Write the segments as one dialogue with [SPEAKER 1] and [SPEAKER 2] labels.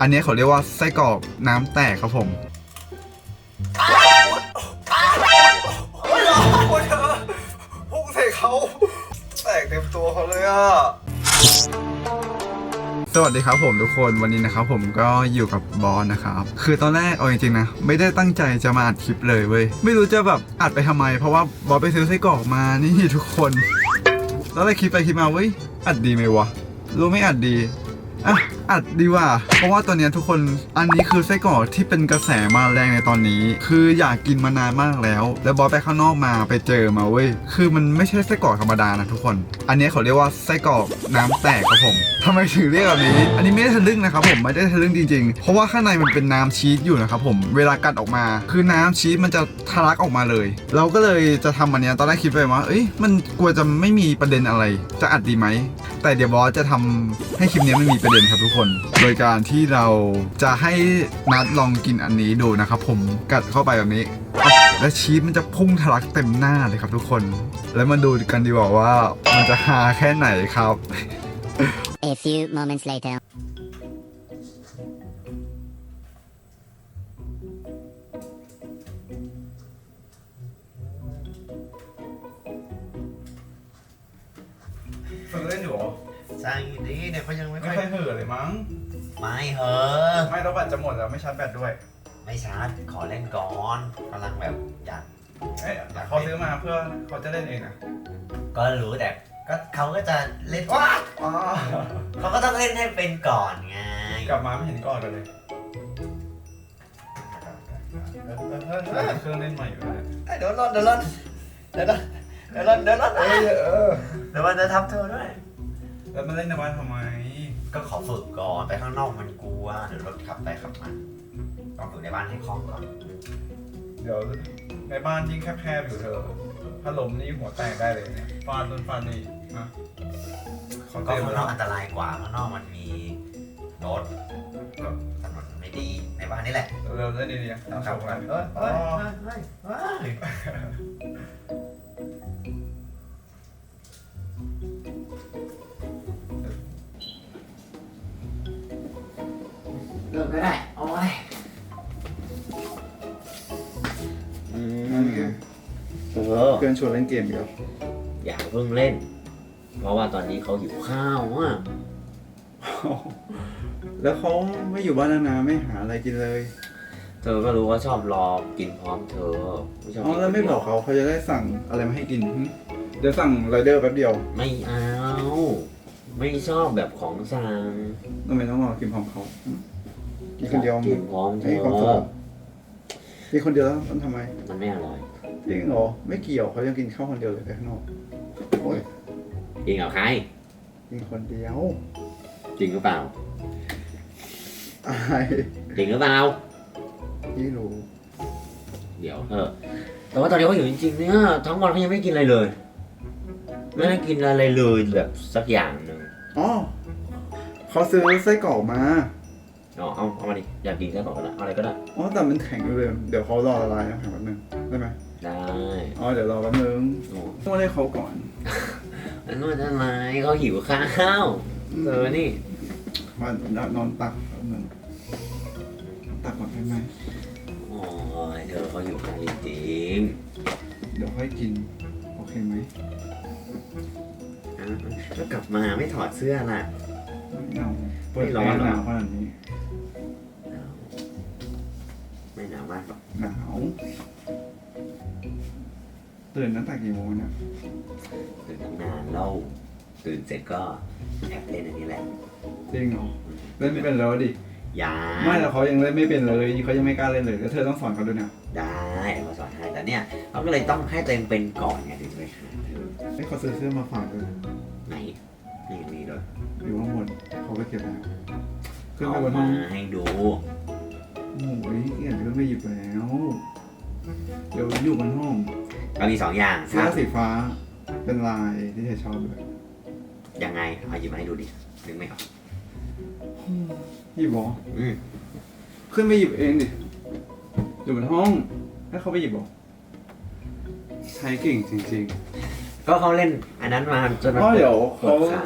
[SPEAKER 1] อันนี้เขาเรียกว่าไส้กรอกน้ำแตกครับผม
[SPEAKER 2] โอ้ยหรอโอ้ยเธอพุ่งใส่เขาแตกเต็มตัวเขาเลยอะ
[SPEAKER 1] สวัสดีครับผมทุกคนวันนี้นะครับผมก็อยู่กับบอสนะครับ คือตอนแรกเอาจริงๆนะ ไม่ได้ตั้งใจจะมาอัดคลิปเลยเว้ย ไม่รู้จะแบบอัดไปทำไม เพราะว่าบอสไปซื้อไส้กรอกมานี่ทุกคนแล้วเลยคิดไปคิดมาเว้ยอัดดีไหมวะรู้ไม่อัดดีอะ อัดดีว่า เพราะว่าตอนเนี้ยทุกคนอันนี้คือไส้กรอกที่เป็นกระแสมาแรงในตอนนี้ คืออยากกินมานานมากแล้ว แล้วบอสไปข้างนอกมาไปเจอมาเว้ยคือมันไม่ใช่ไส้กรอกธรรมดานะทุกคน อันนี้เขาเรียกว่าไส้กรอกน้ำแตกครับผมทำไมถึงเรียกแบบนี้ อันนี้ไม่ได้ทะลึ่งนะครับผมไม่ได้ทะลึ่งจริงๆ เพราะว่าข้างในมันเป็นน้ำชีสอยู่นะครับผมเวลากัดออกมา คือน้ำชีสมันจะทะลักออกมาเลย เราก็เลยจะทำอันนี้ตอนแรกคิดไปว่าเอ้ยมันกลัวจะไม่มีประเด็นอะไร จะอัดดีไหมแต่เดี๋ยวบอสจะทำให้คลิปนี้ไม่มีประเด็นครับทุกคนโดยการที่เราจะให้นัดลองกินอันนี้ดูนะครับผมกัดเข้าไปแบบนี้ และชีสมันจะพุ่งทะลักเต็มหน้าเลยครับทุกคน แล้วมาดูกันดีกว่าว่ามันจะฮาแค่ไหนครับ
[SPEAKER 3] A few moments later.
[SPEAKER 1] ฝึกเล่นอยู่หรอ
[SPEAKER 2] ใช่ดิเนี่ยเขายังไม่
[SPEAKER 1] ไม่
[SPEAKER 2] ค่อย
[SPEAKER 1] ค่อยเห่อเลยมั้ง
[SPEAKER 2] ไม่เหอะ
[SPEAKER 1] ไม่แล้วแบตจะหมดแล้วไม่ชาร์จแบตด้วย
[SPEAKER 2] ไม่ชาร์จขอเล่นก่อนกำลังแบบอยาก
[SPEAKER 1] เอ้ยเขาซื้อมาเพื่อเขาจะเล่นเองนะ
[SPEAKER 2] ก็รู้แต่ก็เขาก็จะเล่นว้า
[SPEAKER 1] อ๋อ
[SPEAKER 2] เขาก็ต้องเล่นให้เป็นก่อนไง
[SPEAKER 1] กลับมาไม่เห็นก่อนเลยเครื่องเล่นใหม่อยู่นะ
[SPEAKER 2] เอ้ยเดี๋ยวรอนเดี๋ยวรอนเดี๋ยวรอนเดี๋ยวรอนเดี๋ยวรอน
[SPEAKER 1] เอ้ยเออ
[SPEAKER 2] เดี๋ยวมันจะทับเธอด้วย
[SPEAKER 1] แล้วมาเล่นในบ้านทำไม
[SPEAKER 2] ก็ขอฝึกก่อนไปข้างนอกมันกลัวเดี๋ยวรถขับไปขับมาต้องฝึกในบ้านให้คล่องก่อน
[SPEAKER 1] เดี๋ยวในบ้านยิ่งแคบๆอยู่เธอพัดลมนี่หัวแตกได้เลยเนี่ยฟาดนู่นฟาดนี่นะเขา
[SPEAKER 2] ก็
[SPEAKER 1] เตือน
[SPEAKER 2] ข้างน
[SPEAKER 1] แล้
[SPEAKER 2] อ
[SPEAKER 1] ว
[SPEAKER 2] กอันตรายกว่าข้างนอกมันมีรถก็ถนนไม่ดีในบ้านนี่แหละ
[SPEAKER 1] เร็วๆเล่นดีๆนะ
[SPEAKER 2] ต้อง
[SPEAKER 1] ทำ
[SPEAKER 2] ขับ
[SPEAKER 1] กั
[SPEAKER 2] กันนเฮ้ยเฮ้ยเฮ้ยเฮ้ย เออ
[SPEAKER 1] เพื่อนชวนเล่นเกมอีกแล้ว
[SPEAKER 2] อย่าเพิ่งเล่น เพราะว่าตอนนี้เขาหิวข้าวอะ
[SPEAKER 1] แล้วเขาไม่อยู่บ้านนานๆไม่หาอะไรกินเลย
[SPEAKER 2] เธอก็รู้ว่าชอบรอกินพร้อมเธอไม่ชอบ
[SPEAKER 1] อ๋อ
[SPEAKER 2] กิน
[SPEAKER 1] แล้วไม่บอกเขาเขาจะได้สั่งอะไรมาให้กินหึเดี๋ยวสั่งไรเดอร์แป๊บเดียว
[SPEAKER 2] ไม่เอา ไม่ชอบแบบของสั่ง
[SPEAKER 1] ทำไมต้องรอกินพร้อมเขาหึกินคนเดียว
[SPEAKER 2] กินพร้อมเธ
[SPEAKER 1] ให้
[SPEAKER 2] อ
[SPEAKER 1] ความสุขกินคนเดียวแล้วมันทำไม
[SPEAKER 2] มันไม่อร่อย
[SPEAKER 1] จริงเหรอ ไม่เกี่ยวเขายังกินข้าวคนเดียวเลยไปข้างนอกโอ้ย
[SPEAKER 2] กินกับใคร
[SPEAKER 1] กินคนเดียว
[SPEAKER 2] จริงหรือเปล่า
[SPEAKER 1] อาย
[SPEAKER 2] จริงหรือเปล่า
[SPEAKER 1] พี่รู้
[SPEAKER 2] เดี๋ยวเถอะแต่ว่าตอนนี้เขาอยู่จริงๆเนี่ยทั้งวันเขายังไม่กินอะไรเลย ไม่ได้กินอะไรเลยแบบสักอย่างหนึ่ง
[SPEAKER 1] อ๋อเขาซื้อไส้กรอกมา
[SPEAKER 2] เอาเอาเอามาดิอยากกินแค่ก่อนก็ได้เอาอะไรก็ได้
[SPEAKER 1] อ๋อแต่มันแข็งอยู่เลย เดี๋ยวเขารอละลายนะแป๊บนึงได้ไหม
[SPEAKER 2] ได้
[SPEAKER 1] อ๋อเดี๋ยวรอแป๊บนึง
[SPEAKER 2] โอ้
[SPEAKER 1] ต้องให้เขาก่อน
[SPEAKER 2] แล้วนวดอะไรเขาหิวข้าวเออนี่
[SPEAKER 1] มานอนตักแป๊บนึงตักก่อนได้ไหม
[SPEAKER 2] โอ้ยเธอเขาหิวข้าวจริง
[SPEAKER 1] เดี๋ยวค่อยกิน โอเคไหม
[SPEAKER 2] ๆอะแล้วกลับมาไม่ถอดเสื้อล่ะ
[SPEAKER 1] ไม่เอาเปิด
[SPEAKER 2] ไม่ร้
[SPEAKER 1] แอ
[SPEAKER 2] อน
[SPEAKER 1] ร์
[SPEAKER 2] เหรอ
[SPEAKER 1] หนาวขนาดนี้
[SPEAKER 2] หนาวไม่หนาวมากหรอก
[SPEAKER 1] หนาว ตื่นตั้งแต่กี่โมงเนี่ย
[SPEAKER 2] ตื่นตั้งนานแล้วตื่นเสร็จก็แอบเล่นอันนี้แหละ
[SPEAKER 1] จริงเหรอเล่นไม่เป็นแล้วดิ
[SPEAKER 2] ยา
[SPEAKER 1] ไม่แล้วเขายังเล่นไม่เป็นเลยเขายังไม่กล้าเล่นเลยแล้วเธอต้องสอนเขาด้วยนะ
[SPEAKER 2] ได้เขาสอนให้แต่เนี่ยเราก็เลยต้องให้ตัวเองเป็นก่อนไงถึงไปหาเธอ
[SPEAKER 1] ให้เขาซื้อเสื้อมาฝากด้วย
[SPEAKER 2] ไหนนี่มีด้วย
[SPEAKER 1] อยู่ข้างบนเขาไปเก็บแล้วขึ้นไป
[SPEAKER 2] เอา
[SPEAKER 1] บนห้
[SPEAKER 2] มา
[SPEAKER 1] อง
[SPEAKER 2] ให้ดู
[SPEAKER 1] โอ้ยเอียนขึ้นไปหยิบแล้วเดี๋ยวอยู่บนห้อง
[SPEAKER 2] ก็มีสองอย่าง
[SPEAKER 1] เสื้อสีฟ้าเป็นลายที่เธอชอบเลย
[SPEAKER 2] ยังไงเอาหยิบมาให้ดูดินึกไม่ออก
[SPEAKER 1] หยิบเหรอ
[SPEAKER 2] อืม
[SPEAKER 1] ขึ้นไปหยิบเองดิอยู่บนห้องให้เขาไปหยิบเหรอใช้เก่งจริง
[SPEAKER 2] ก็เขาเล่นอันนั้นมาจน
[SPEAKER 1] ๆ
[SPEAKER 2] มัน
[SPEAKER 1] ก็เดี๋ยว
[SPEAKER 2] ปว
[SPEAKER 1] เขา
[SPEAKER 2] ดขา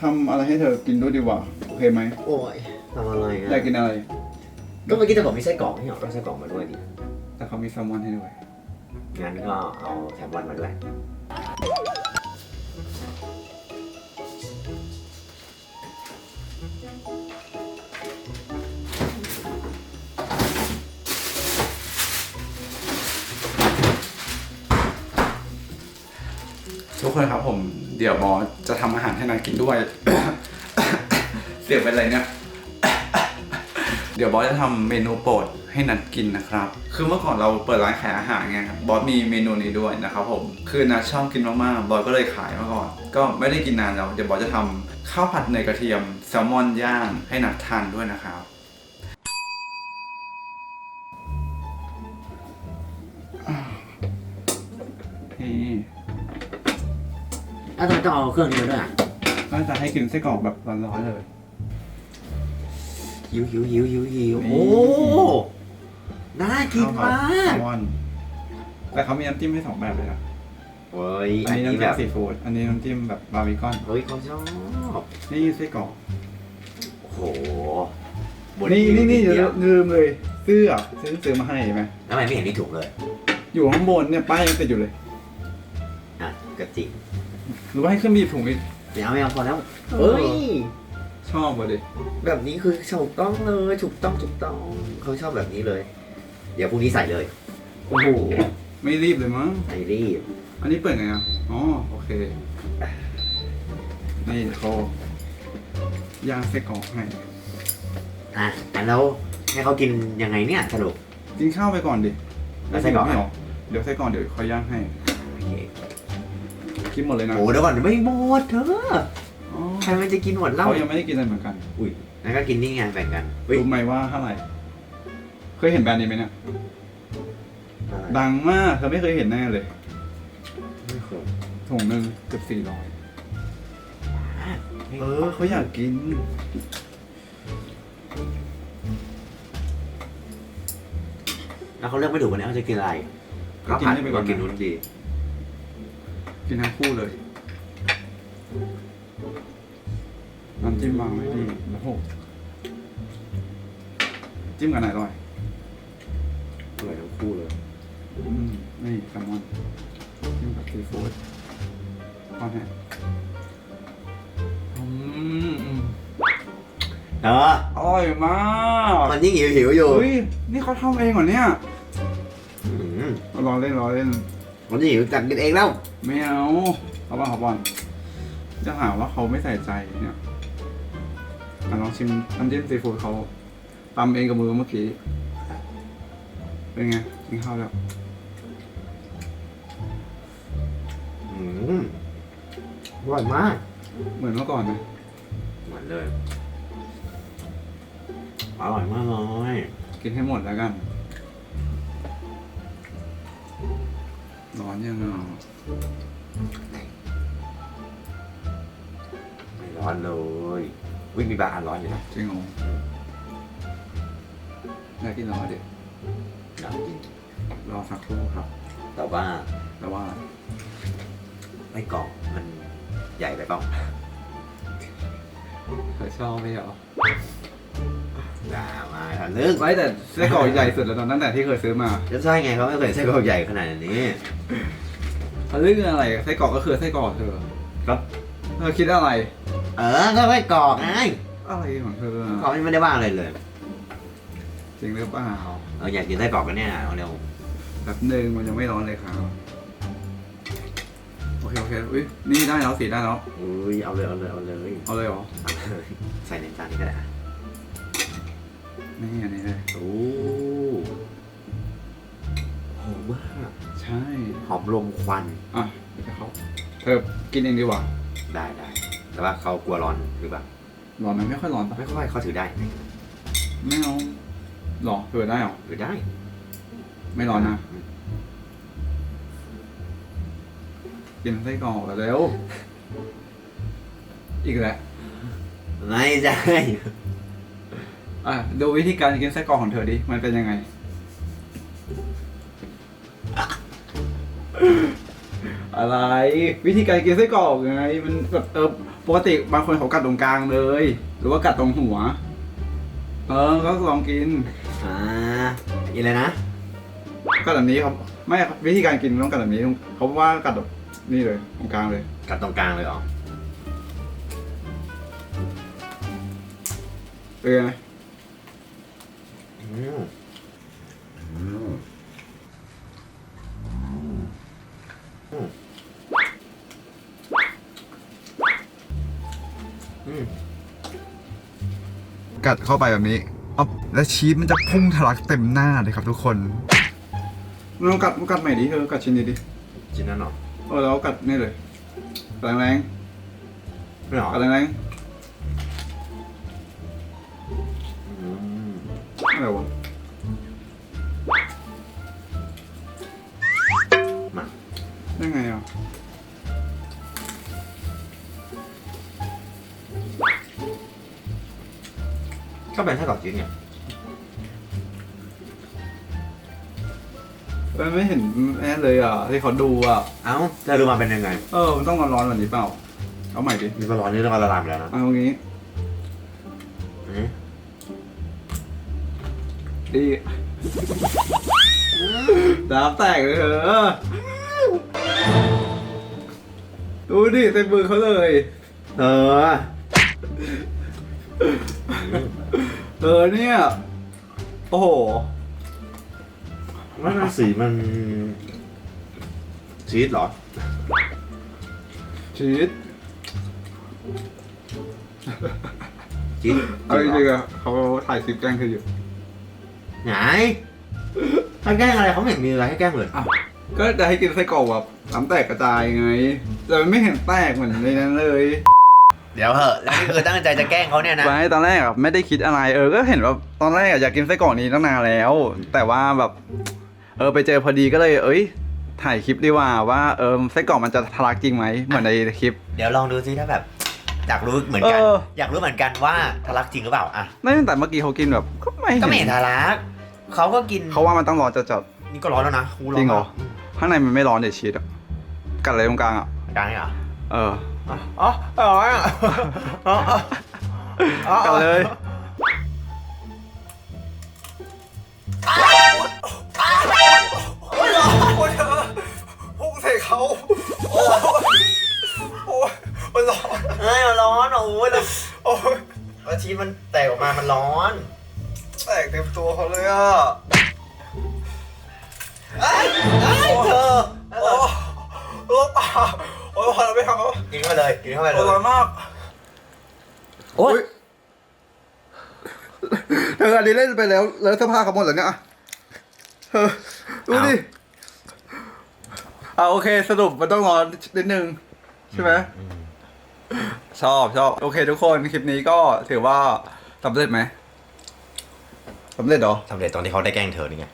[SPEAKER 1] ทำอะไรให้เธอกินด้วยดีกว่าโอเคไหม
[SPEAKER 2] โอ้ยทำอะไร
[SPEAKER 1] อยาก
[SPEAKER 2] อะ
[SPEAKER 1] กินอะไร
[SPEAKER 2] ก็เมื่อกี้จะบอกมีไส้กรอกไม่เหรอก็ไส้กรอกมาด้วยดิ
[SPEAKER 1] แต่เขามีแซลมอนให้ด้วย
[SPEAKER 2] งั้นก็เอาแซลมอนมาด้วย
[SPEAKER 1] ทุกคนครับผมเดี๋ยวบอสจะทำอาหารให้นัดกินด้วย เสียงเป็นอะไรเนี่ย เดี๋ยวบอสจะทำเมนูโปรด ให้นัดกินนะครับ คือเมื่อก่อนเราเปิดร้านขายอาหารไงครับบอสมีเมนูนี้ด้วยนะครับผม คือนัดชอบกินมากๆบอสก็เลยขายมาก่อน ก็ไม่ได้กินนานแล้วเดี๋ยวบอสจะทำข้าวผัดเนยกระเทียมแซลมอนย่างให้นัดทานด้วยนะครับนี่
[SPEAKER 2] อ้าวทำไมต้องเอาเครื่องนี้มาด้วยอะ
[SPEAKER 1] ก็จะให้กินไส้กรอกแบบร้อนๆเลย
[SPEAKER 2] หิวหิวหิวหิวหิว
[SPEAKER 1] นี่
[SPEAKER 2] โอ้ น่ากิน
[SPEAKER 1] ข้าวผัด
[SPEAKER 2] มา
[SPEAKER 1] แซ
[SPEAKER 2] ก
[SPEAKER 1] ลมอน แต่เขามีน้ำจิ้มให้สองแบบเลยนะ
[SPEAKER 2] เฮ้ย
[SPEAKER 1] อั
[SPEAKER 2] อั
[SPEAKER 1] น
[SPEAKER 2] น
[SPEAKER 1] นี้
[SPEAKER 2] นี้
[SPEAKER 1] น้ำ
[SPEAKER 2] แบ
[SPEAKER 1] จิ้ม
[SPEAKER 2] บ
[SPEAKER 1] ซีฟู้ดอันนี้น้ำจิ้มแบบบาร์บีคอน
[SPEAKER 2] เฮ้ยเขาชอบ
[SPEAKER 1] นี่ไส้กรอก
[SPEAKER 2] โอ้โห
[SPEAKER 1] นี่นี่นี่
[SPEAKER 2] เดี
[SPEAKER 1] เดี๋
[SPEAKER 2] ย
[SPEAKER 1] ยววลืมเลยเสื้อซื้อซื้อมาให้เห็นไหม
[SPEAKER 2] ทำไมไม่เห็นมีถุงเลย
[SPEAKER 1] อยู่ข้างบนเนี่ยป้ายยังติดอยู่เลย
[SPEAKER 2] อะกระจิง
[SPEAKER 1] หรือว่าให้ขึ้นมาหยิบถุงอีก
[SPEAKER 2] ไม่เอาไม่เอาพอแล้ว
[SPEAKER 1] เออ
[SPEAKER 2] เฮ้ย
[SPEAKER 1] ชอบว่ะดิ
[SPEAKER 2] แบบนี้คือถูกต้องเลยถูกต้องถูกต้องเขาชอบแบบนี้เลย เดี๋ยวพรุ่งนี้ใส่เลย
[SPEAKER 1] โอ้โห ไม่รีบเลยมั้ง
[SPEAKER 2] ไอรีบ
[SPEAKER 1] อันนี้เปิดไงอะ อ๋อ โอเค นี่เขาย่างไส้กรอกให้
[SPEAKER 2] อะงั้นแล้วให้เขากินยังไงเนี่ยสรุป
[SPEAKER 1] กินข้าวไปก่อนดิ
[SPEAKER 2] แล้วไส้กรอก
[SPEAKER 1] ไม่หรเดี๋ยวไส้กรอกเดี๋ยวเขาย่างให้
[SPEAKER 2] โอเค
[SPEAKER 1] กินหมดเลยนะ
[SPEAKER 2] โอ้เดี๋ยวก่อนไม่หมดเธอ
[SPEAKER 1] อ๋อ
[SPEAKER 2] ใครมันจะกินหมดเหล้า
[SPEAKER 1] เขายังไม่ได้กินอะไรเหมือนกัน
[SPEAKER 2] อุ้ยงั้นก็กินนี่ไงแบ่งกันเฮ้ย
[SPEAKER 1] รู้ไหมว่าเท่าไหร่ เคยเห็นแบรนด์นี้ไหมเนี่ย
[SPEAKER 2] อะไร
[SPEAKER 1] ดังมากเธอไม่เคยเห็นแน่เลย
[SPEAKER 2] ไม่เคย
[SPEAKER 1] ถุงหนึ่งเกือบสี่ร้อยเออเขาอยากกิน
[SPEAKER 2] แล้วเขาเลือกไม่ถูกวันนี้เขาจะกินอะไร
[SPEAKER 1] ก็กินให้ไปก่อน
[SPEAKER 2] กินนู้นดี
[SPEAKER 1] กินทั้งคู่เลยน้ำจิ้มวางไว้ดีแล้วโหจิ้มกันไหนอร่อย นี่แซลมอนจิ้มกับซีฟู้ดทอดให้อืมอืม
[SPEAKER 2] เออ
[SPEAKER 1] อร่อยมาก
[SPEAKER 2] มันยิ่งหิวหิวๆอยู่
[SPEAKER 1] เฮ้ยนี่เขาทำเองเหรอเนี่ย
[SPEAKER 2] อืม
[SPEAKER 1] รอเล่นรอเล่น
[SPEAKER 2] มันยิ่งหิวจัดกินเองแล้ว
[SPEAKER 1] ไม่เอาเขาบอกเขาบอลจะหาว่าเขาไม่ใส่ใจเนี่ยอะลองชิมน้ำจิ้มซีฟู้ดเขาตำเองกับมือเมื่อกี้ เป็นไงกินข้าวแล้ว
[SPEAKER 2] อืมอร่อยมาก
[SPEAKER 1] เหมือนเมื่อก่อนไหม
[SPEAKER 2] เหมือนเลยอร่อยมากเลย
[SPEAKER 1] กินให้หมดแล้วกันร้อนยังอะ
[SPEAKER 2] ไม่ร้อนเลยวิ่งมีบางอันร้อนอยู่นะ
[SPEAKER 1] จริงเหรออยากกินรอเด็ก
[SPEAKER 2] อยากกิน
[SPEAKER 1] รอสักครู่ครับ
[SPEAKER 2] แต่ว่า
[SPEAKER 1] แต่ว่า
[SPEAKER 2] ไม่กรอบมันใหญ่ไปเปล่า
[SPEAKER 1] เธอชอบไหมเหรอ
[SPEAKER 2] อย่ามาทะลึ่ง
[SPEAKER 1] ไม่แต่ไส้กรอกใหญ่สุดแล้วตอนตั้งแต่ที่เคยซื้อมา
[SPEAKER 2] จะใช่ไงเขาไม่เคยใช้กรอบใหญ่ขนาดนี้
[SPEAKER 1] ทะลึ่งอะไรไส้กรอกก็คือไส้กรอกเธอ
[SPEAKER 2] ครับ
[SPEAKER 1] เธอคิดอะไร
[SPEAKER 2] เออก็ไม่กรอบไง
[SPEAKER 1] อะไรของเธอ
[SPEAKER 2] เขาไม่ได้ว่าอะไรเลย
[SPEAKER 1] จริงหรือเปล่า
[SPEAKER 2] เราอยากกินไส้กรอกกันเนี่ยเอาเร็ว
[SPEAKER 1] แบบหนึ่งมันยังไม่ร้อนเลยครับโอ เคโอเคอุ้ยนี่ได้แล้วสีได้แล้ว
[SPEAKER 2] อุ้ยเอาเลยเอาเลยเอาเลย
[SPEAKER 1] เอาเลยเหรอ
[SPEAKER 2] เอาเลยใส่ในจานนี้ก็ได้อะ
[SPEAKER 1] นี่อันนี้เลย
[SPEAKER 2] โอ้หอมมาก
[SPEAKER 1] ใช่
[SPEAKER 2] หอมลมควัน
[SPEAKER 1] อะเดี๋ยวเขาเธอกินเองดีกว่า
[SPEAKER 2] ได้ได้แต่ว่าเขากลัวร้อนหรือเปล่า
[SPEAKER 1] ร้อนไหมไม่ค่อยร้อนปะ
[SPEAKER 2] ไม่ค่อยเขาถือได้
[SPEAKER 1] ไม่เอาหรอเธอได้เหรอ
[SPEAKER 2] ถือได้
[SPEAKER 1] ไม่ร้อนนะ
[SPEAKER 2] ม
[SPEAKER 1] กินไส้กรอกเร็วอีกแล้ว
[SPEAKER 2] ไม่ใช่
[SPEAKER 1] อะดูวิธีการกินไส้กรอกของเธอดิ มันเป็นยังไง อะไร วิธีการกินไส้กรอกไง มันแบบเออปกติบางคนเขากัดตรงกลางเลย หรือว่ากัดตรงหัว เออ ก็ลองกิน
[SPEAKER 2] อ่ากินเลยนะ
[SPEAKER 1] กัดแบบนี้ครับ ไม่ครับวิธีการกินต้องกัดแบบนี้เขาว่ากัดแบบ นี่เลยตรงกลางเลย
[SPEAKER 2] กัดตรงกลางเลยเหรอ
[SPEAKER 1] เป็นไง
[SPEAKER 2] อืมอืมอืม
[SPEAKER 1] กัดเข้าไปแบบนี้อ๊อบแล้วชีสมันจะพุ่งทะลักเต็มหน้าเลยครับทุกคน ลองกัดลองกัดใหม่ดิเออกัดชิ้นนี้ดิ
[SPEAKER 2] ชิ้นนั้นเหรอ
[SPEAKER 1] เออแล้วกัดนี่เลยแรงแรง
[SPEAKER 2] ไม่เหรอ
[SPEAKER 1] ๆกัดแรงแรง
[SPEAKER 2] อืม
[SPEAKER 1] ๆอะไรวะ
[SPEAKER 2] มา
[SPEAKER 1] ได้ไงอะ
[SPEAKER 2] ก็เป็นไส้กรอกชิ้นไง
[SPEAKER 1] เออไม่เห็นแอนเลยอะที่เขาดูอะ
[SPEAKER 2] เอ้าจะดูมาเป็นยังไง
[SPEAKER 1] เออมันต้องร้อนๆแบบนี้เปล่า เอาใหม่ดิ
[SPEAKER 2] มีก็ร้อนนี่ต้องละลายไปแล้วนะ
[SPEAKER 1] เอาตรงนี้
[SPEAKER 2] อืม
[SPEAKER 1] ดีดาบแตกเลยเธอดูดิเต็มมือเขาเลย
[SPEAKER 2] เออ
[SPEAKER 1] เออเนี่ย โอ้โห
[SPEAKER 2] ว่ามันสีมัน ชีสเหรอ
[SPEAKER 1] ชีส
[SPEAKER 2] ชีส
[SPEAKER 1] เอาจริงๆอะเขาถ่ายคลิปแกล้งเธออยู่
[SPEAKER 2] ไหนถ้าแกล้งอะไรเขาไม่เห็นมีอะไรให้แกล้งเลย
[SPEAKER 1] อ้าวก็จะให้กินไส้กรอกแบบน้ำแตกกระจายไงแต่มันไม่เห็นแตกเหมือนในนั้นเลย
[SPEAKER 2] เดี๋ยวเหอะแล้วนี่คือตั้งใจจะแกล้งเขาเนี่ยนะ
[SPEAKER 1] ไม่ตอนแรกอะไม่ได้คิดอะไรเออ ก็เห็นว่าตอนแรกอะอยากกินไส้กรอกนี้ตั้งนานแล้ว แต่ว่าแบบ เออไปเจอพอดีก็เลย เอ้ย ถ่ายคลิปดีกว่าว่าเออไส้กรอกมันจะทะลักจริงไหมเหมือนในคลิป
[SPEAKER 2] เดี๋ยวลองดูซิถ้าแบบอยากรู้เหมือนกัน
[SPEAKER 1] เออ
[SPEAKER 2] อยากรู้เหมือนกันว่าทะลักจริงหรือเปล่าอะ
[SPEAKER 1] นั่นแต่เมื่อกี้เขากินแบบก็ไม่
[SPEAKER 2] ก็ไม่
[SPEAKER 1] เห็
[SPEAKER 2] เห็
[SPEAKER 1] น
[SPEAKER 2] นทะลักเขาก็กิน
[SPEAKER 1] เขาว่ามันต้องร้อนจัด
[SPEAKER 2] นี่ก็ร้อนแล้วนะหู
[SPEAKER 1] ๆจริงเหรอข้างในมันไม่ร้อนเดี๋ยวชีสอะกัดอะไรตรงกลางอะ
[SPEAKER 2] กลางนี่เหรอ
[SPEAKER 1] เออ
[SPEAKER 2] อ๋ออ๋อร้อนอะอ๋ออ๋ออ๋อ
[SPEAKER 1] กัดเลย เขาโอ้ยโอ้ยมันร้อน
[SPEAKER 2] เฮ้ยมันร้อนอะโอ้ยแล้ว
[SPEAKER 1] โอ้ย
[SPEAKER 2] แล้วชีสมันแตกออกมามันร้อน
[SPEAKER 1] แตกเต็มตัวเขาเลยอะ
[SPEAKER 2] เอ้ยเธอ
[SPEAKER 1] โอ้โอ้ตาโอ้ยพอเราไม่ทำแล้ว
[SPEAKER 2] กินเข้าไปเลยกินเข้าไปเล
[SPEAKER 1] โอ้
[SPEAKER 2] ย
[SPEAKER 1] ร้อนมาก
[SPEAKER 2] โอ๊ย
[SPEAKER 1] เธออันนี้เล่นไปแล้ว แล้วเสื้อผ้าเขาหมดแล้วเนี่ยอะเธอดูดิ อ่าโอเค สรุปมันต้องร้อนนิดนึง ใช่ไหมชอบชอบโอเค ทุกคนคลิปนี้ก็ถือว่าสำเร็จไหมสำเร็จเหรอ
[SPEAKER 2] สำเร็จตอนที่เขาได้แกล้งเธอนี่ไง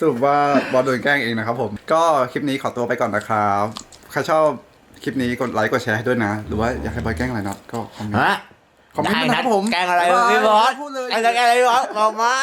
[SPEAKER 1] สรุปว่าบอสโดนแกล้งเองนะครับผม ก็คลิปนี้ขอตัวไปก่อนนะครับใครชอบคลิปนี้กดไลค์กดแชร์ให้ด้วยนะ หรือว่าอยากให้บอยแกล้งอะไรน็อตก็คอมเมนต์
[SPEAKER 2] ฮะ
[SPEAKER 1] คอมเมนต์มานะครับผม
[SPEAKER 2] แกล้งอะไร
[SPEAKER 1] บ๊ายบาย
[SPEAKER 2] พี่บอส
[SPEAKER 1] พูดเลย
[SPEAKER 2] แกล้งอะไรพี่บอสบอกมา